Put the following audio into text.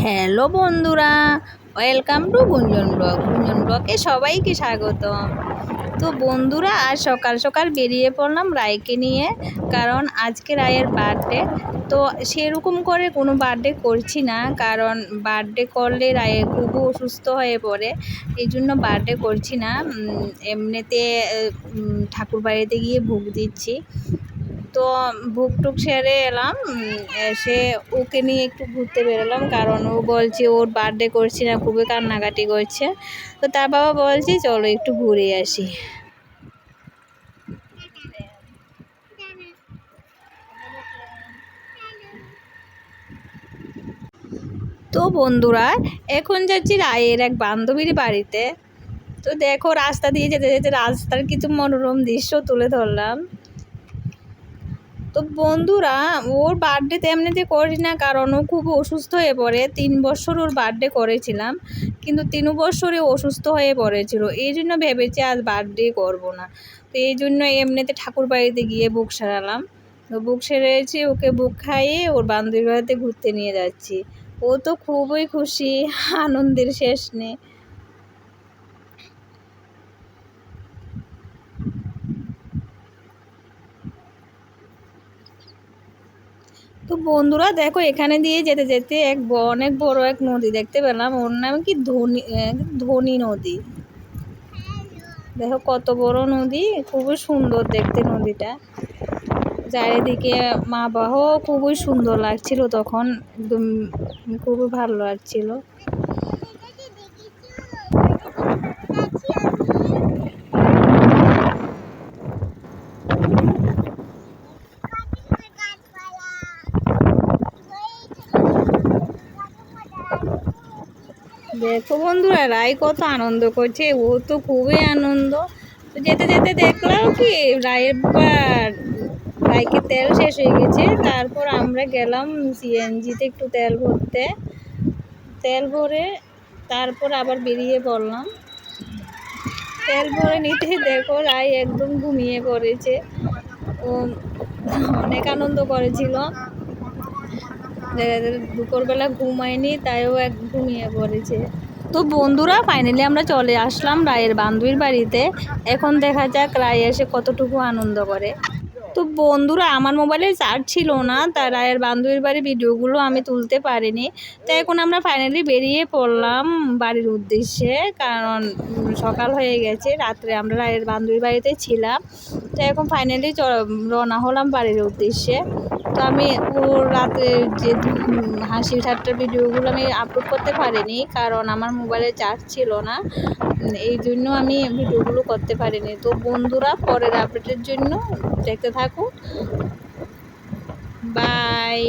Hello বন্ধুরা, welcome to গুঞ্জন blog. গুঞ্জন ব্লগে সবাইকে স্বাগতম। তো বন্ধুরা, আজ সকাল সকাল বেরিয়ে পড়লাম রায়কে নিয়ে, কারণ আজকে রায়ের বার্থডে তো সেরকম করে কোনো বার্থডে করছি না, কারণ বার্থডে করলে রায়ে খুব অসুস্থ হয়ে পড়ে, এই জন্য বার্থডে করছি না। এমনিতে ঠাকুর বাড়িতে গিয়ে ভোগ দিচ্ছি। তো ভোগ টুক সেরে এলাম এসে ওকে নিয়ে একটু ঘুরতে বেরোলাম, কারণ ও বলছে ওর বার্থডে করছি না, খুবই কান্নাকাটি করছে। তো তার বাবা বলছে, চলো একটু ঘুরে আসি। তো বন্ধুরা, এখন যাচ্ছি রায়ের এক বান্ধবীর বাড়িতে। তো দেখো, রাস্তা দিয়ে যেতে যেতে রাস্তার কিছু মনোরম দৃশ্য তুলে ধরলাম। তো বন্ধুরা, ওর বার্থডেতে এমনিতে করি না, কারণ ও খুব অসুস্থ হয়ে পড়ে। তিন বছর ওর বার্থডে করেছিলাম, কিন্তু তিন বছরে অসুস্থ হয়ে পড়েছিল। এই জন্য ভেবেছি আজ বার্থডে করব না। তো এই জন্য এমনিতে ঠাকুর বাড়িতে গিয়ে বুক সারালাম। তো বুক সেরেছি, ওকে বুক খাইয়ে ওর বান্ধবীর বাড়িতে ঘুরতে নিয়ে যাচ্ছি। ও তো খুবই খুশি, আনন্দের শেষ নেই। তো বন্ধুরা দেখো, এখানে দিয়ে যেতে যেতে এক অনেক বড় এক নদী দেখতে পেলাম। ওর নাম কি? ধনী ধনী নদী। দেখো কত বড় নদী, খুবই সুন্দর দেখতে নদীটা। চারিদিকে মা বাহ খুবই সুন্দর লাগছিল তখন, একদম, খুবই ভালো লাগছিল। দেখো বন্ধুরা রায় কত আনন্দ করছে, ও তো খুবই আনন্দ। তো যেতে যেতে দেখলাম কি রায়ের বাইকে তেল শেষ হয়ে গেছে, তারপর আমরা গেলাম সিএনজিতে একটু তেল ভরতে। তেল ভরে তারপর আবার বেরিয়ে পড়লাম। তেল ভরে নিতে দেখো রায় একদম ঘুমিয়ে পড়েছে। ও অনেক আনন্দ করেছিল। দুপুরবেলা ঘুমায়নি, তাইও এক ঘুমিয়ে পড়েছে। তো বন্ধুরা ফাইনালি আমরা চলে আসলাম রায়ের বান্ধবীর বাড়িতে। এখন দেখা যাক রায় এসে কতটুকু আনন্দ করে। তো বন্ধুরা, আমার মোবাইলে চার্জ ছিল না, তা রায়ের বান্ধবীর বাড়ির ভিডিওগুলো আমি তুলতে পারিনি। তো এখন আমরা ফাইনালি বেরিয়ে পড়লাম বাড়ির উদ্দেশ্যে, কারণ সকাল হয়ে গেছে, রাত্রে আমরা রায়ের বান্ধবীর বাড়িতে ছিলাম। তো এখন ফাইনালি রওনা হলাম বাড়ির উদ্দেশ্যে। তো আমি ওর রাতে যে হাসি ঠাট্টার ভিডিওগুলো আমি আপলোড করতে পারিনি, কারণ আমার মোবাইলে চার্জ ছিল না। এই জন্য আমি ভিডিওগুলো করতে পারিনি। তো বন্ধুরা, পরের আপডেটের জন্য দেখতে থাকুন। বাই